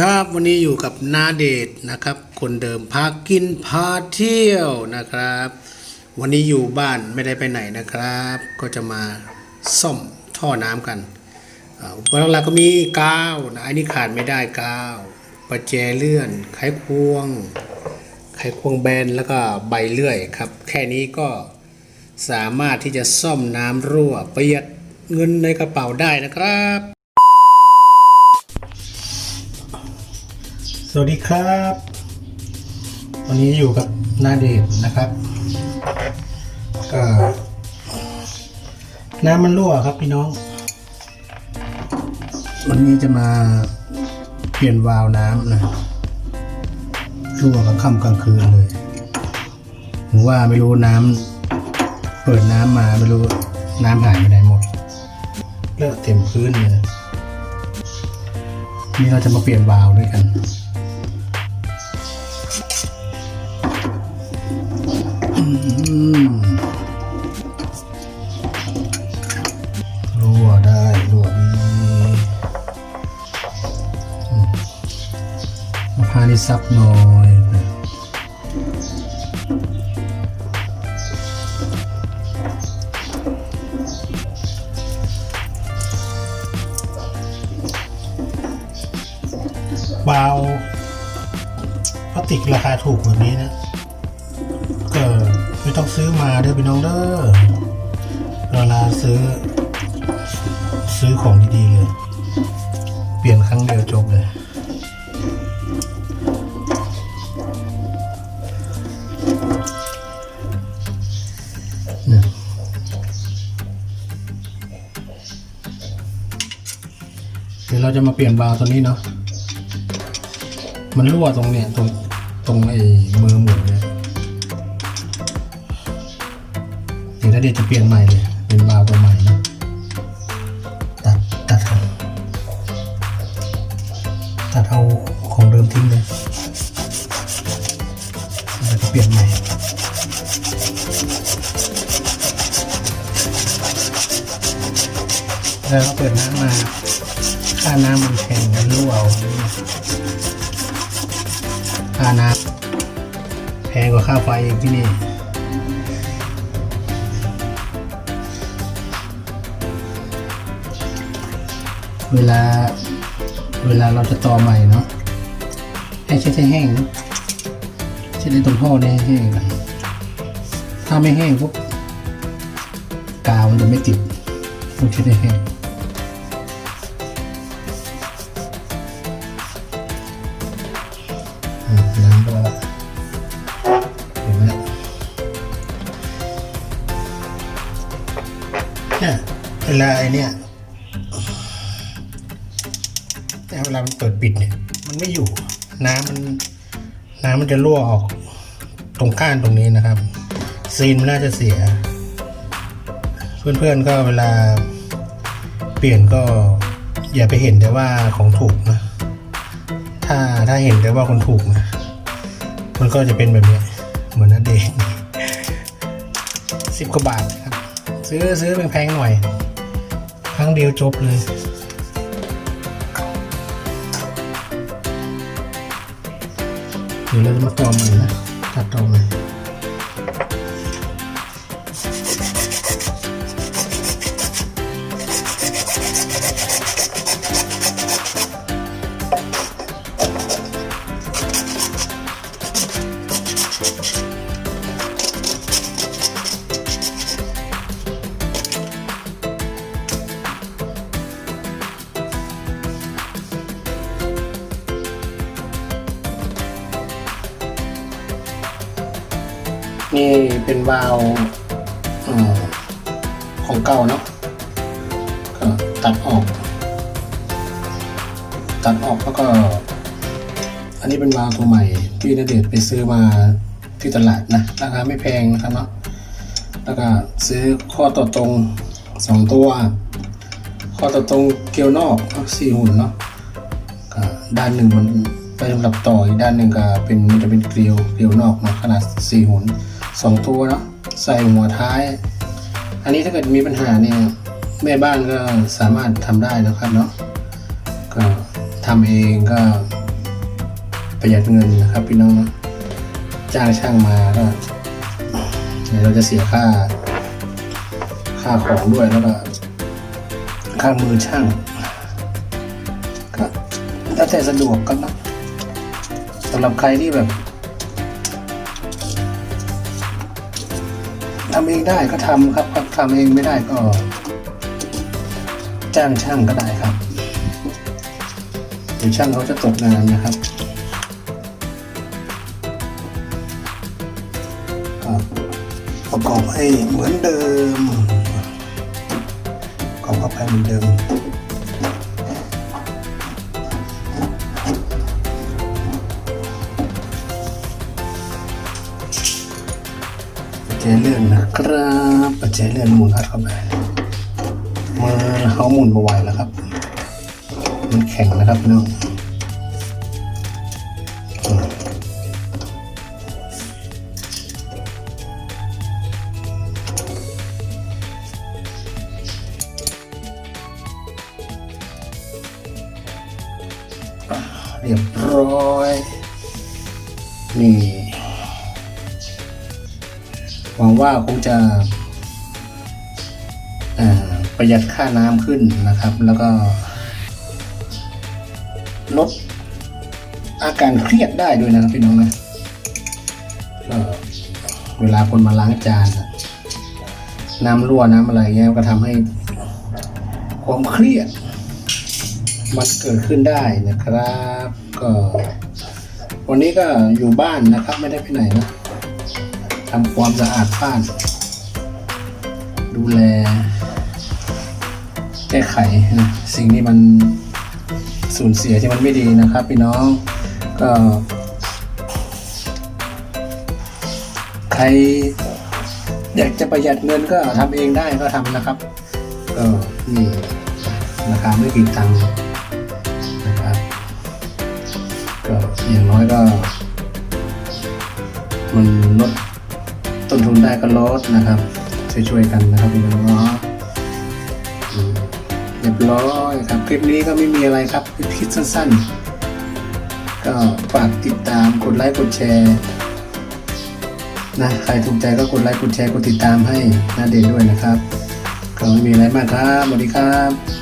ครับวันนี้อยู่กับนาเดชนะครับ คนเดิมพากินพาเที่ยวนะครับ วันนี้อยู่บ้านไม่ได้ไปไหนนะครับ ก็จะมาซ่อมท่อน้ำกันอุปกรณ์หลักก็มีกาวนะอันนี้ขาดไม่ได้กาวประแจเลื่อนไขควง ไขควงแบนแล้วก็ใบเลื่อยครับ แค่นี้ก็สามารถที่จะซ่อมน้ำรั่วประหยัดเงินในกระเป๋าได้นะครับ สวัสดีครับ วันนี้อยู่กับนาเดชนะครับก็น้ำมันรั่วครับพี่น้อง วันนี้จะมาเปลี่ยนวาล์วน้ำนะรั่วกลางค่ำกลางคืนเลยผมว่าไม่รู้น้ำเปิดน้ำมาไม่รู้น้ำหายไปไหนหมดเลอะเต็มพื้นเลยนี่เราจะมาเปลี่ยนวาล์วด้วยกัน รั่วได้รั่วดีอืมมาพานี่ซับหน่อยเบาพลาสติกราคาถูกแบบนี้นะก็ไม่ ต้องซื้อมาเด้อพี่น้องเด้อเวลาซื้อ ซื้อของดีๆเลย เปลี่ยนครั้งเดียวจบเลยเดี๋ยวเราจะมาเปลี่ยนวาล์วตัวนี้เนาะ มันรั่วตรงเนี้ยตรงตรงไอ้มือหมุนเนี่ย เดี๋ยวเดี๋ยวจะเปลี่ยนใหม่เลยเป็นวาล์วตัวใหม่นะตัดตัดเอาตัดเอาของเดิมทิ้งเลยแล้วก็เปลี่ยนใหม่แล้วก็เปิดน้ำมาค่าน้ำมันแพงกันรู้เอาค่าน้ำแพงกว่าค่าไฟอีกที่นี่ เวลาเวลาเราจะต่อใหม่เนาะให้เช็ดให้แห้งเช็ดในตรงท่อเนี่ยให้แห้งกันถ้าไม่แห้งปุ๊บกาวมันจะไม่ติดต้องเช็ดให้แห้งอืมน้ำก็เห็นไหมเนี่ยเวลาไอเนี่ย แต่เวลามันเปิดปิดเนี่ย มันไม่อยู่ น้ำมันน้ำมันจะรั่วออกตรงก้านตรงนี้นะครับ ซีนมันน่าจะเสีย เพื่อนๆก็เวลาเปลี่ยนก็อย่าไปเห็นแต่ว่าของถูกนะ ถ้าถ้าเห็นแต่ว่าคนถูกนะ มันก็จะเป็นแบบนี้ เหมือนนั่นเองสิบกว่าบาทครับ ซื้อซื้อแพงๆหน่อย ครั้งเดียวจบเลย เดี๋ยวเนี่เป็นวาล์วของเก่าเนาะก็ตัดออก ตัดออกแล้วก็ อันนี้เป็นวาล์วตัวใหม่ ที่นเดชไปซื้อมาที่ตลาดนะราคาไม่แพงนะครับเนาะแล้วก็ซื้อข้อต่อตรงสองตัว ข้อต่อตรงเกลียวนอกสี่หุ่นเนาะก็ด้านหนึ่งมันไปสำหรับต่ออีกด้านหนึ่งก็เป็นมันจะเป็นเกลียวเกลียวนอกเนาะขนาดสี่หุ่น สองตัวเนาะใส่หัวท้าย อันนี้ถ้าเกิดมีปัญหาเนี่ยแม่บ้านก็สามารถทำได้นะครับเนาะก็ทำเองก็ประหยัดเงินนะครับพี่น้องนะจ้างช่างมาก็เดี๋ยวเราจะเสียค่า ค่าของด้วยแล้วก็ค่ามือช่างก็ถ้าแต่สะดวกก็นะสำหรับใครที่แบบ ทำเองได้ก็ทำครับครับทำเองไม่ได้ก็ จ้างช่างก็ได้ครับเดี๋ยวช่างเขาจะตกงานนะครับประกอบให้เหมือนเดิมประกอบให้เหมือนเดิม จจัยเลื่อนนะครับปัจจัยเลื่อนหมุนอัดเข้าไปมือเขาหมุนมาไหวแล้วครับ มันแข็งนะครับพี่น้องอืมอะเรียบร้อย นี่ หวังว่าคงจะประหยัดค่าน้ำขึ้นนะครับ แล้วก็ลดอาการเครียดได้ด้วยนะครับพี่น้องนะเวลาคนมาล้างจานน้ำรั่วน้ำอะไรเงี้ยก็ทำให้ความเครียด มันเกิดขึ้นได้นะครับ ก็ วันนี้ก็อยู่บ้านนะครับ ไม่ได้ไปไหนนะ ทำความสะอาดบ้าน ดูแล แก้ไขนะสิ่งที่มันสูญเสียที่มันไม่ดีนะครับพี่น้องก็ใครอยากจะประหยัดเงินก็ทำเองได้ก็ทำนะครับ ก็นี่ราคาไม่กี่ตังค์นะครับก็อย่างน้อยก็ มันลด ต้นทุนได้ก็ลดนะครับ ช่วยๆกันนะครับพี่น้องเนาะเรียบร้อยครับ คลิปนี้ก็ไม่มีอะไรครับคลิปสั้นๆ ก็ฝากติดตามกดไลค์กดแชร์นะใครถูกใจก็กดไลค์กดแชร์กดติดตามให้หน้าเด่นด้วยนะครับก็ไม่มีอะไรมากครับสวัสดีครับ